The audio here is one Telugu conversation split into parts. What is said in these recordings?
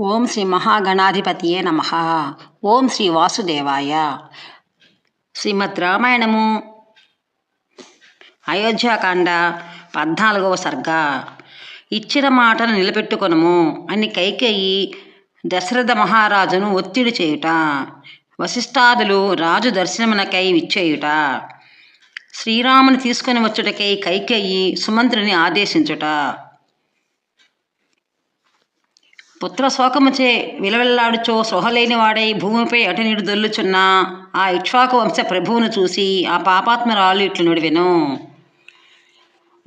ఓం శ్రీ మహాగణాధిపతియే నమ. ఓం శ్రీ వాసుదేవాయ. శ్రీమద్ రామాయణము. అయోధ్యాకాండ పద్నాలుగవ సర్గ. ఇచ్చిన మాటను నిలబెట్టుకొనము అని కైకేయి దశరథ మహారాజును ఒత్తిడి చేయుట వశిష్ఠాదులు రాజు దర్శనమునకై విచ్చేయుట శ్రీరాముని తీసుకొని వచ్చుటకై కైకేయి సుమంత్రుని ఆదేశించుట. పుత్ర శోకముచే విలవిల్లాడుచో సృహలేని వాడై భూమిపై అటనిడు దొల్లుచున్న ఆ ఇక్ష్వాకు వంశ ప్రభువును చూసి ఆ పాపాత్మరాలు ఇట్లు నుడివెను.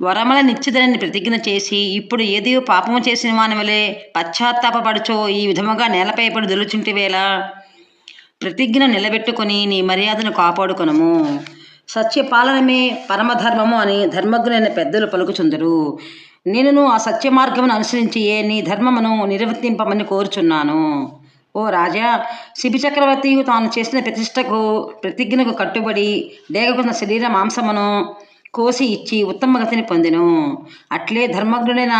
వరమల నిశ్చితని ప్రతిజ్ఞ చేసి ఇప్పుడు ఏదో పాపము చేసిన వాని పశ్చాత్తాపడుచో ఈ విధముగా నేలపై పడి దొల్లుచుంటివేళ ప్రతిజ్ఞ నిలబెట్టుకొని నీ మర్యాదను కాపాడుకొనము. సత్యపాలనమే పరమధర్మము అని ధర్మజ్ఞులైన పెద్దలు పలుకుచుందరు. నేనును ఆ సత్య మార్గమును అనుసరించి ఏ నీ ధర్మమును నిర్వర్తింపమని కోరుచున్నాను. ఓ రాజా శిబి చక్రవర్తియు తాను చేసిన ప్రతిష్టకు ప్రతిజ్ఞకు కట్టుబడి డేగకున్న శరీర మాంసమును కోసి ఇచ్చి ఉత్తమ గతిని పొందెను. అట్లే ధర్మజ్ఞుడైన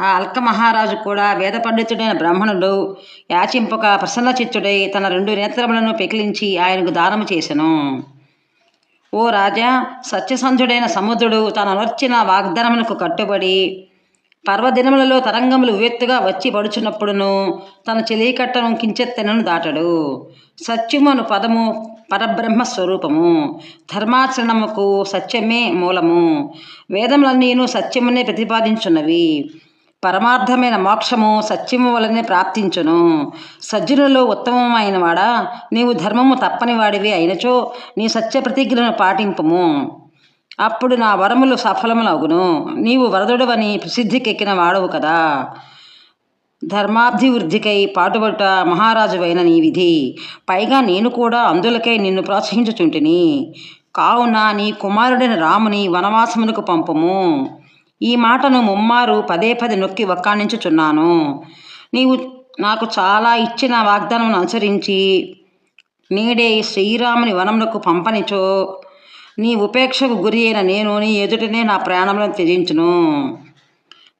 ఆ అల్క మహారాజు కూడా వేద పండితుడైన బ్రాహ్మణుడు యాచింపక ప్రసన్నచిత్తుడై తన రెండు నేత్రములను పెకిలించి ఆయనకు దానము చేసెను. ఓ రాజా సత్యసంధుడైన సముద్రుడు తన అనర్చిన వాగ్దానమునకు కట్టుబడి పర్వదినములలో తరంగములు ఉవ్వెత్తుగా వచ్చి పడుచున్నప్పుడును తన చెలికట్టను కించెత్తెనను దాటడు. సత్యమును పదము పరబ్రహ్మ స్వరూపము. ధర్మాచరణముకు సత్యమే మూలము. వేదములన్నీను సత్యమునే ప్రతిపాదించున్నవి. పరమార్థమైన మోక్షము సత్యము వలనే ప్రాప్తించును. సజ్జనులలో ఉత్తమమైన వాడా నీవు ధర్మము తప్పని వాడివి అయినచో నీ సత్య ప్రతిజ్ఞను పాటింపము. అప్పుడు నా వరములు సఫలములగును. నీవు వరదుడవని ప్రసిద్ధికెక్కిన వాడవు కదా. ధర్మాభివృద్ధికై పాటుబట్ట మహారాజువైన నీ విధి. పైగా నేను కూడా అందులకై నిన్ను ప్రోత్సహించుచుంటిని. కావున నీ కుమారుడైన రాముని వనవాసమునకు పంపము. ఈ మాటను ముమ్మారు పదే పదే నొక్కి వక్కాణించుచున్నాను. నీవు నాకు చాలా ఇచ్చిన వాగ్దానం అనుసరించి నేడే శ్రీరాముని వనమునకు పంపనిచో. నీ ఉపేక్షకు గురి అయిన నేను నీ ఎదుటనే నా ప్రాణములను త్యజించును.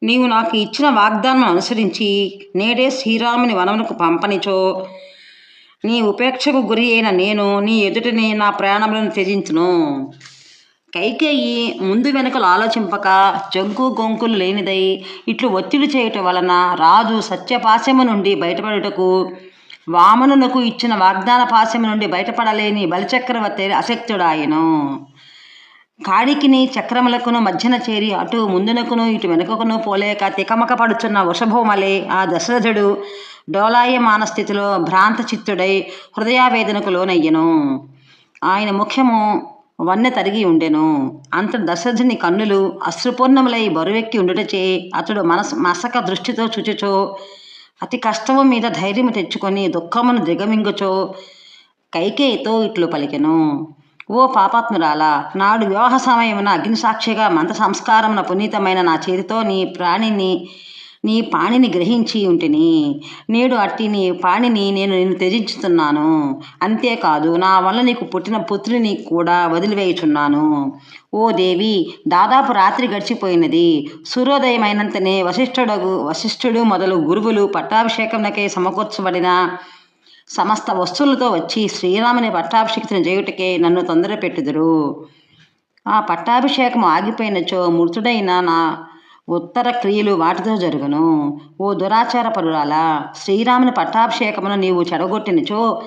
నీవు నాకు ఇచ్చిన వాగ్దానం అనుసరించి నేడే శ్రీరాముని వనమునకు పంపనిచో. నీ ఉపేక్షకు గురి అయిన నేను నీ ఎదుటనే నా ప్రాణములను త్యజించును. కైకేయి ముందు వెనుకలు ఆలోచింపక జంకు గొంకులు లేనిదై ఇట్లు ఒత్తిడి చేయటం వలన రాజు సత్యపాశము నుండి బయటపడుటకు వామనునకు ఇచ్చిన వాగ్దాన పాశము నుండి బయటపడలేని బలిచక్రవర్తి అశక్తుడాయను. కాడికిని చక్రములకును మధ్యన చేరి అటు ముందునకును ఇటు వెనుకకును పోలేక తికమకపడుచున్న వృషభోమలే ఆ దశరథుడు డోలాయమాన స్థితిలో భ్రాంత చిత్తుడై హృదయావేదనకు లోనయ్యను. ఆయన ముఖ్యము వన్నె తరిగి ఉండెను. అంత దశరథుని కన్నులు అశ్రుపూర్ణములై బరువెక్కి ఉండుటచే అతడు మనస్ మసక దృష్టితో చుచుచో అతి కష్టము మీద ధైర్యము తెచ్చుకొని దుఃఖమును దిగమింగుచో కైకేయితో ఇట్లు పలికెను. ఓ పాపాత్మురాలా నాడు వివాహ సమయమున అగ్నిసాక్షిగా మంత సంస్కారమున పునీతమైన నా చేతితో నీ ప్రాణిని నీ పాణిని గ్రహించి ఉంటిని. నేడు అట్టి నీ పాణిని నేను నిన్ను త్యజించుతున్నాను. అంతేకాదు నా వల్ల నీకు పుట్టిన పుత్రుని కూడా వదిలివేయుచున్నాను. ఓ దేవి దాదాపు రాత్రి గడిచిపోయినది. సూర్యోదయమైనంతనే వశిష్ఠుడు వశిష్ఠుడు మొదలు గురువులు పట్టాభిషేకంకై సమకూర్చబడిన సమస్త వస్తువులతో వచ్చి శ్రీరాముని పట్టాభిషేకతను చేయుటకే నన్ను తొందర పెట్టుదురు ఆ పట్టాభిషేకం ఆగిపోయినచో మృతుడైన నా ఉత్తర క్రియలు వాటితో జరుగును. ఓ దురాచార పరురాల శ్రీరాముని పట్టాభిషేకమును నీవు చెడగొట్టినచో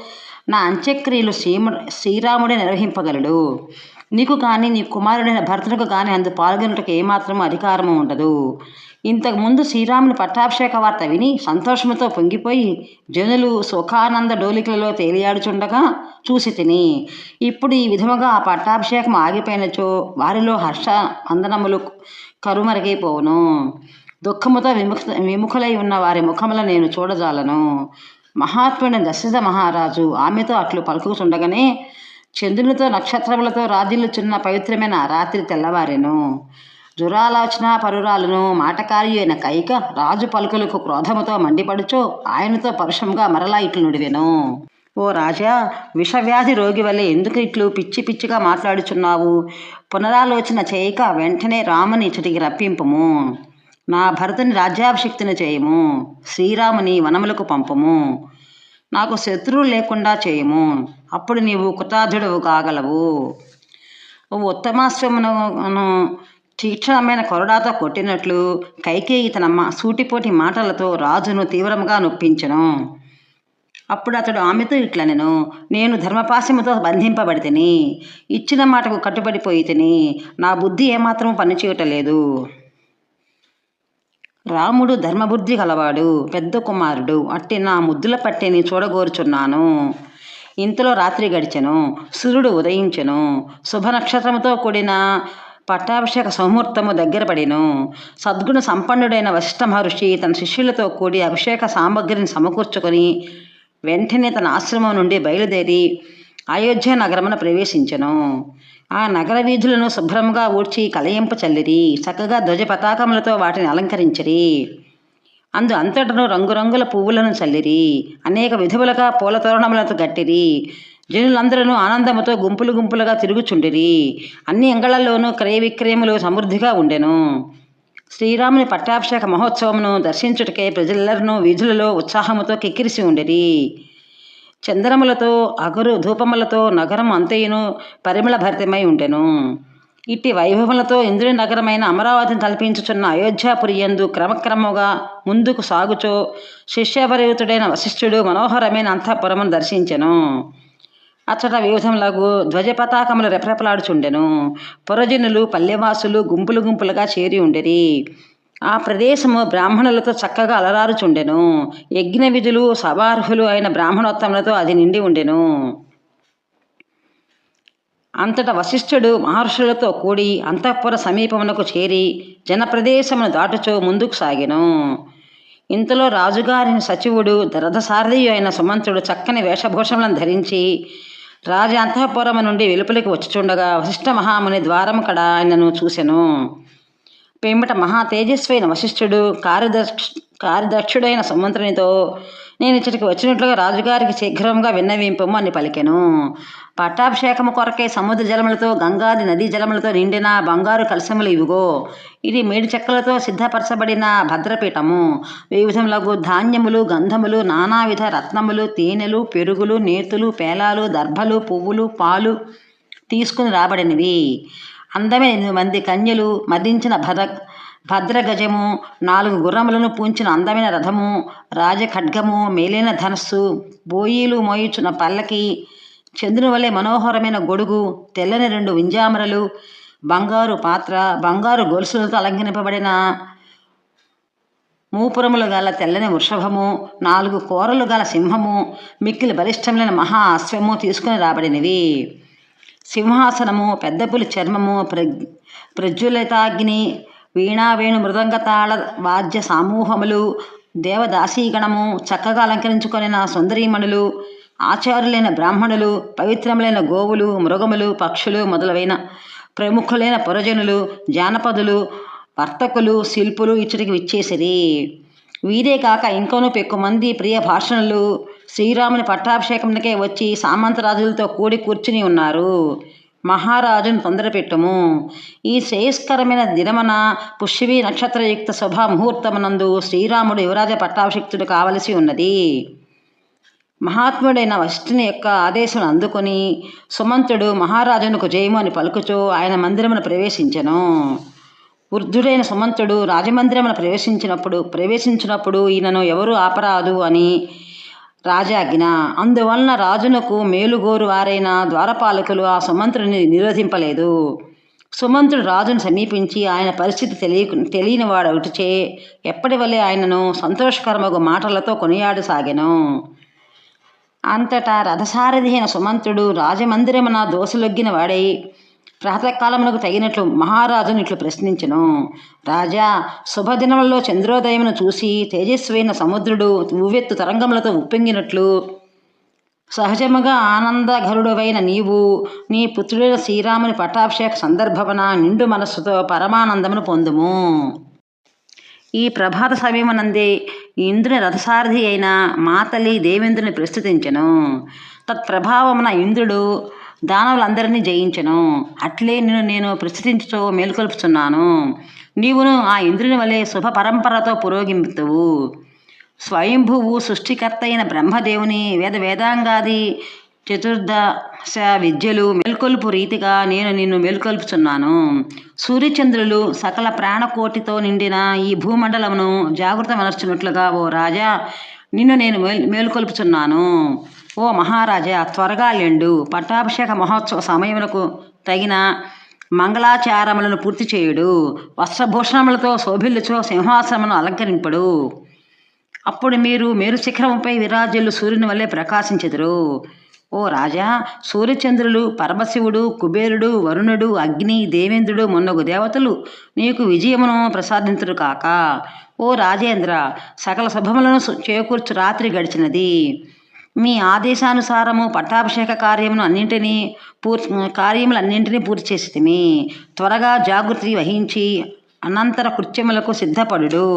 నా అంత్యక్రియలు శ్రీము శ్రీరాముడే నిర్వహింపగలడు. నీకు కానీ నీ కుమారుడైన భర్తకు కానీ అందు పాల్గొనుటకు ఏమాత్రం అధికారము ఉండదు. ఇంతకుముందు శ్రీరాముని పట్టాభిషేక వార్త విని సంతోషముతో పొంగిపోయి జనులు సుఖానంద డోలికలలో తేలియాడుచుండగా చూసి తిని ఇప్పుడు ఈ విధముగా ఆ పట్టాభిషేకం ఆగిపోయినచో వారిలో హర్ష అందనములు కరుమరుగైపోవును. దుఃఖముతో విముఖ విముఖులై ఉన్న వారి ముఖముల నేను చూడజాలను. మహాత్ముడైన దశరథ మహారాజు ఆమెతో అట్లు పలుకుతుండగానే చంద్రునితో నక్షత్రములతో రాజిల్లుచున్న పవిత్రమైన రాత్రి తెల్లవారెను. దురాలోచన పరురాలను మాటకారి అయిన కైక రాజు పలుకులకు క్రోధముతో మండిపడుచు ఆయనతో పరుషంగా మరలా ఇట్లు నుడివెను. ఓ రాజా విషవ్యాధి రోగి వల్లే ఎందుకు ఇట్లు పిచ్చి పిచ్చిగా మాట్లాడుచున్నావు? పునరాలోచన చేయక వెంటనే రాముని ఇచ్చటికి రప్పింపము. నా భరతుని రాజ్యాభిషిక్తిని చేయము. శ్రీరాముని వనములకు పంపము. నాకు శత్రువులు లేకుండా చేయము. అప్పుడు నీవు కృతార్థుడవు కాగలవు. ఉత్తమాశ్రమును తీక్షణమైన కొరడాతో కొట్టినట్లు కైకేయి తన మా సూటిపోటి మాటలతో రాజును తీవ్రంగా నొప్పించను. అప్పుడు అతడు ఆమెతో ఇట్లనెను నేను ధర్మపాశముతో బంధింపబడితిని ఇచ్చిన మాటకు కట్టుబడిపోయి తిని నా బుద్ధి ఏమాత్రం పనిచేయటలేదు రాముడు ధర్మబుద్ధి గలవాడు పెద్ద కుమారుడు అట్టి నా ముద్దుల పట్టిని చూడగోరుచున్నాను. ఇంతలో రాత్రి గడిచెను సూర్యుడు ఉదయించెను శుభ నక్షత్రముతో కూడిన పట్టాభిషేక సముహూర్తము దగ్గర పడిను. సద్గుణ సంపన్నుడైన వశిష్ఠ మహర్షి తన శిష్యులతో కూడి అభిషేక సామగ్రిని సమకూర్చుకొని వెంటనే తన ఆశ్రమం నుండి బయలుదేరి అయోధ్య నగరమున ప్రవేశించెను. ఆ నగర వీధులను శుభ్రంగా ఊడ్చి కలయింప చల్లిరి చక్కగా ధ్వజ పతాకములతో వాటిని అలంకరించిరి. అందు అంతటను రంగురంగుల పువ్వులను చల్లిరి. అనేక విధములుగా పూల తోరణములతో గట్టిరి జనులందరూ ఆనందముతో గుంపులు గుంపులుగా తిరుగుచుండిరి. అన్ని ఎంగళల్లోనూ క్రయ విక్రయములు సమృద్ధిగా ఉండెను. శ్రీరాముని పట్టాభిషేక మహోత్సవమును దర్శించుటకే ప్రజలెల్లరూ వీధులలో ఉత్సాహముతో కిక్కిరిసి ఉండిరి. చందనములతో అగరు ధూపములతో నగరం అంతయును పరిమళ భరితమై ఉండెను. ఇట్టి వైభవములతో ఇంద్రుని నగరమైన అమరావతిని తలపించుచున్న అయోధ్యాపురియందు క్రమక్రమముగా ముందుకు సాగుచో శిష్యపరియుతుడైన వశిష్ఠుడు మనోహరమైన అంతఃపురమును దర్శించెను. అచ్చట వివిధములకు ధ్వజ పతాకములు రెపరెపలాడుచుండెను. పురజనులు పల్లెవాసులు గుంపులు గుంపులుగా చేరి ఉండేది ఆ ప్రదేశము బ్రాహ్మణులతో చక్కగా అలరారుచుండెను. యజ్ఞ విధులు సభార్హులు అయిన బ్రాహ్మణోత్తములతో అది నిండి ఉండెను. అంతటా వశిష్ఠుడు మహర్షులతో కూడి అంతఃపుర సమీపమునకు చేరి జనప్రదేశమును దాటుచో ముందుకు సాగెను. ఇంతలో రాజుగారిని సచివుడు రథసారథి అయిన సుమంతుడు చక్కని వేషభూషములను ధరించి రాజ అంతఃపురము నుండి వెలుపలికి వచ్చుచుండగా వశిష్ఠ మహాముని ద్వారము కడ ఆయనను చూసెను. పిమ్మట మహా తేజస్వైన వశిష్ఠుడు కార్యదర్శ కార్యదక్షుడైన సుమంత్రునితో నేను ఇచ్చటికి వచ్చినట్లుగా రాజుగారికి శీఘ్రంగా విన్నవింపము అని పలికెను. పట్టాభిషేకము కొరకే సముద్ర జలములతో గంగాది నదీ జలములతో నిండిన బంగారు కలశములు ఇవిగో. ఇది మేడి చెక్కలతో సిద్ధపరచబడిన భద్రపీఠము. వివిధములకు ధాన్యములు గంధములు నానావిధ రత్నములు తేనెలు పెరుగులు నేతులు పేలాలు దర్భలు పువ్వులు పాలు తీసుకుని రాబడినవి. అందమైన ఎనిమిది మంది కన్యలు మదించిన భద భద్రగజము నాలుగు గుర్రములను పూంచిన అందమైన రథము రాజఖడ్గము మేలైన ధనస్సు బోయీలు మోయిచున్న పల్లకి చంద్రుని వలె మనోహరమైన గొడుగు తెల్లని రెండు వింజామరలు బంగారు పాత్ర బంగారు గొలుసులతో అలంకరింపబడిన మూపురములు గల తెల్లని వృషభము నాలుగు కూరలు గల సింహము మిక్కిలి బలిష్టములైన మహా అశ్వము తీసుకుని రాబడినవి. సింహాసనము పెద్దపులి చర్మము ప్ర ప్రజ్వలితాగ్ని వీణావేణు మృదంగతాళ వాద్య సమూహములు దేవదాసీగణము చక్కగా అలంకరించుకొనిన సుందరీమణులు ఆచారులైన బ్రాహ్మణులు పవిత్రములైన గోవులు మృగములు పక్షులు మొదలైన ప్రముఖులైన పురజనులు జానపదులు వర్తకులు శిల్పులు ఇచ్చటికి విచ్చేసిరి. వీరే కాక ఇంకొను పెక్కు మంది ప్రియ భాషణులు శ్రీరాముని పట్టాభిషేకంకే వచ్చి సామంతరాజులతో కూడి కూర్చుని ఉన్నారు. మహారాజును తొందరపెట్టుము. ఈ శ్రేయస్కరమైన దినమన పుష్యవి నక్షత్రయుక్త శుభముహూర్తమునందు శ్రీరాముడు యువరాజ పట్టాభిషిక్తుడు కావలసి ఉన్నది. మహాత్ముడైన వశిష్ఠుని యొక్క ఆదేశం అందుకొని సుమంతుడు మహారాజునకు జయము అని పలుకుచూ ఆయన మందిరమును ప్రవేశించెను. వృద్ధుడైన సుమంతుడు రాజమందిరమున ప్రవేశించినప్పుడు ప్రవేశించినప్పుడు ఈయనను ఎవరు ఆపరాదు అని రాజాజ్ఞ అందువలన రాజునకు మేలుగోరు వారైన ద్వారపాలకులు ఆ సుమంతుడిని నిరోధింపలేదు. సుమంతుడు రాజును సమీపించి ఆయన పరిస్థితి తెలియ తెలియని వాడు ఒకటిచే ఎప్పటి వలె ఆయనను సంతోషకరమగు మాటలతో కొనియాడసాగెను. అంతటా రథసారథి అయిన సుమంతుడు రాజమందిరమున దోసలొగ్గిన వాడై ప్రాతకాలమునకు తగినట్లు మహారాజును ఇట్లు ప్రశ్నించెను. రాజా శుభదినములలో చంద్రోదయమును చూసి తేజస్వైన సముద్రుడు ఉవ్వెత్తు తరంగములతో ఉప్పొంగినట్లు సహజముగా ఆనందఘరుడవైన నీవు నీ పుత్రుడైన శ్రీరాముని పట్టాభిషేక సందర్భమున నిండు మనస్సుతో పరమానందమును పొందుము. ఈ ప్రభాత సమయమునందే ఇంద్రుని రథసారథి అయిన మాతలి దేవేంద్రుని ప్రస్తుతించెను. తత్ప్రభావమున ఇంద్రుడు దానవులందరినీ జయించను. అట్లే నిన్ను నేను ప్రస్తుతించుతో మేల్కొల్పుతున్నాను నీవును ఆ ఇంద్రుని వలె శుభ పరంపరతో పురోగింపుతువు స్వయంభువు సృష్టికర్త అయిన బ్రహ్మదేవుని వేద వేదాంగాది చతుర్దశ విద్యలు మేల్కొల్పు రీతిగా నేను నిన్ను మేల్కొల్పుచున్నాను. సూర్యచంద్రులు సకల ప్రాణకోటితో నిండిన ఈ భూమండలమును జాగ్రత్త మనర్చినట్లుగా ఓ రాజా నిన్ను నేను మేల్ మేల్కొల్పుచున్నాను. ఓ మహారాజా త్వరగా లెండు. పట్టాభిషేక మహోత్సవ సమయమునకు తగిన మంగళాచారములను పూర్తి చేయుడు. వస్త్రభూషణములతో శోభిల్లుచో సింహాసనమును అలంకరింపడు. అప్పుడు మీరు మేరు శిఖరముపై విరాజులు సూర్యుని వల్లే ప్రకాశించెదరు. ఓ రాజా సూర్యచంద్రులు పరమశివుడు కుబేరుడు వరుణుడు అగ్ని దేవేంద్రుడు మొన్నగు దేవతలు నీకు విజయమును ప్రసాదింతురు కాక. ఓ రాజేంద్ర సకల శుభములను చేకూర్చు రాత్రి గడిచినది. మీ ఆదేశానుసారము పట్టాభిషేక కార్యమును అన్నింటినీ పూర్తి కార్యములన్నింటినీ పూర్తి చేసి త్వరగా జాగృతి వహించి అనంతర కృత్యములకు సిద్ధపడుడు.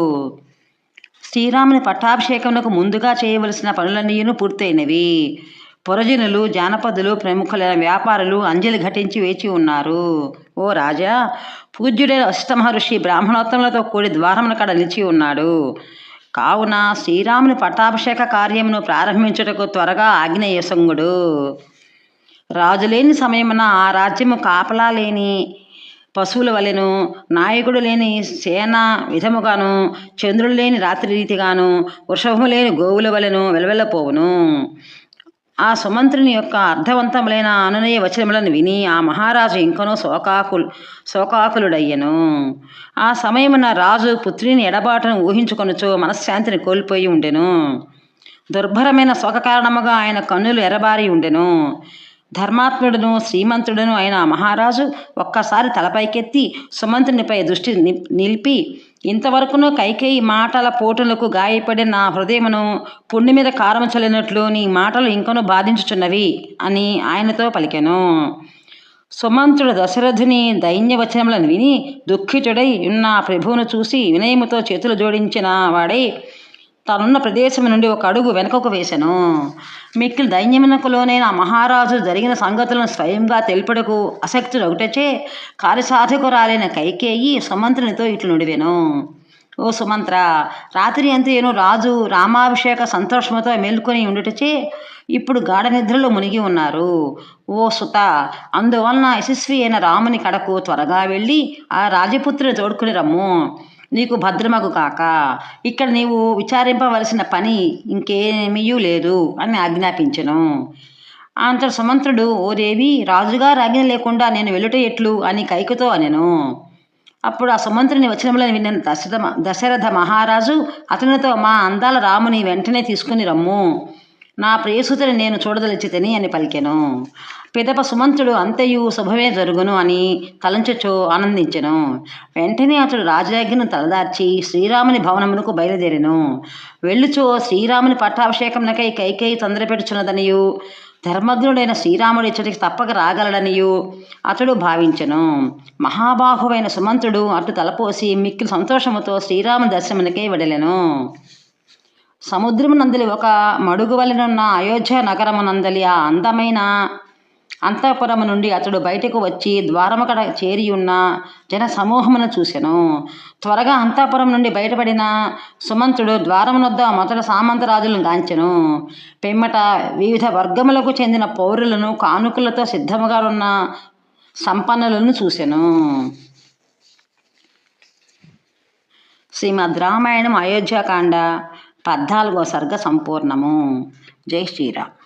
శ్రీరాముని పట్టాభిషేకమునకు ముందుగా చేయవలసిన పనులన్నీను పూర్తయినవి. పురజనులు జానపదులు ప్రముఖులైన వ్యాపారులు అంజలి ఘటించి వేచి ఉన్నారు. ఓ రాజా పూజ్యుడైన అష్టమహర్షి మహర్షి బ్రాహ్మణోత్తములతో కూడి ద్వారమున కడ నిలిచి ఉన్నాడు. కావున శ్రీరాముని పట్టాభిషేక కార్యమును ప్రారంభించుటకు త్వరగా ఆగ్నేయసంగుడు. రాజులేని సమయమున ఆ రాజ్యము కాపలా లేని పశువుల వలెను నాయకుడు లేని సేన విధముగాను చంద్రుడు లేని రాత్రి రీతిగాను వృషభము లేని గోవుల వలెను వెలవెలపోవును. ఆ సుమంత్రుని యొక్క అర్థవంతములైన అనునయ వచనములను విని ఆ మహారాజు ఇంకనూ శోకాకులు శోకాకులుడయ్యను. ఆ సమయమున రాజు పుత్రిని ఎడబాటను ఊహించుకొనుచో మనశ్శాంతిని కోల్పోయి ఉండెను. దుర్భరమైన శోక కారణముగా ఆయన కన్నులు ఎరబారి ఉండెను. ధర్మాత్ముడును శ్రీమంతుడును అయిన మహారాజు ఒక్కసారి తలపైకెత్తి సుమంత్రునిపై దృష్టి ని- నిలిపి ఇంతవరకును కైకేయి మాటల పోటులకు గాయపడిన నా హృదయమును పుండి మీద కారము చల్లినట్లు నీ మాటలు ఇంకను బాధించుచున్నవి అని ఆయనతో పలికెను. సుమంతుడు దశరథుని దైన్యవచనములను విని దుఃఖితుడై ఉన్న ప్రభువును చూసి వినయముతో చేతులు జోడించిన వాడై తానున్న ప్రదేశం నుండి ఒక అడుగు వెనుకకు వేశాను. మిక్కిలి దైన్యమునకులోనైన నా మహారాజు జరిగిన సంగతులను స్వయంగా తెలుపుటకు అసక్తుడు ఒకటచే కార్యసాధకురాలైన కైకేయి సుమంత్రునితో ఇట్లు నుడివెను. ఓ సుమంత్ర రాత్రి అంతేను రాజు రామాభిషేక సంతోషముతో మేల్కొని ఉండుటచే ఇప్పుడు గాఢ నిద్రలో మునిగి ఉన్నారు. ఓ సుత అందువలన యశస్వి అయిన రాముని కడకు త్వరగా వెళ్ళి ఆ రాజపుత్రుని తోడుకుని రమ్ము. నీకు భద్రమగు కాక. ఇక్కడ నీవు విచారింపవలసిన పని ఇంకేమీయూ లేదు అని ఆజ్ఞాపించను. అంతటి సుమంత్రుడు ఓ దేవి రాజుగారు ఆజ్ఞ లేకుండా నేను వెళ్ళుట ఎట్లు అని కైకుతో అనెను. అప్పుడు ఆ సుమంత్రుని వచనములను విన్న దశరథ దశరథ మహారాజు అతనితో మా అందాల రాముని వెంటనే తీసుకుని రమ్ము. నా ప్రియసుతని నేను చూడదలిచితని అని పలికెను. పిదప సుమంతుడు అంతయు శుభమే జరుగును అని తలంచుచు ఆనందించెను. వెంటనే అతడు రాజాజ్ఞను తలదార్చి శ్రీరాముని భవనమునకు బయలుదేరెను. వెళ్ళుచో శ్రీరాముని పట్టాభిషేకమునకై కైకేయి తొందరపెడుచున్నదనియు ధర్మజ్ఞుడైన శ్రీరాముడు ఇచ్చటికి తప్పక రాగలడనియు అతడు భావించెను. మహాబాహువైన సుమంతుడు అటు తలపోసి మిక్కిలి సంతోషముతో శ్రీరాముని దర్శనమునకై వెడలెను. సముద్రమునందలి ఒక మడుగువలనున్న అయోధ్య అయోధ్య నగరమునందలి ఆ అందమైన అంతఃపురము నుండి అతడు బయటకు వచ్చి ద్వారముకడ చేరి ఉన్న జన సమూహమును చూసెను. త్వరగా అంతఃపురం నుండి బయటపడిన సుమంతుడు ద్వారమునొద్ద మొదట సామంతరాజులను గాంచెను. పిమ్మట వివిధ వర్గములకు చెందిన పౌరులను కానుకలతో సిద్ధముగా ఉన్న సంపన్నులను చూసెను. శ్రీమద్ రామాయణం అయోధ్యకాండ పద్నాలుగో సర్గ సంపూర్ణము. జై శ్రీరామ్.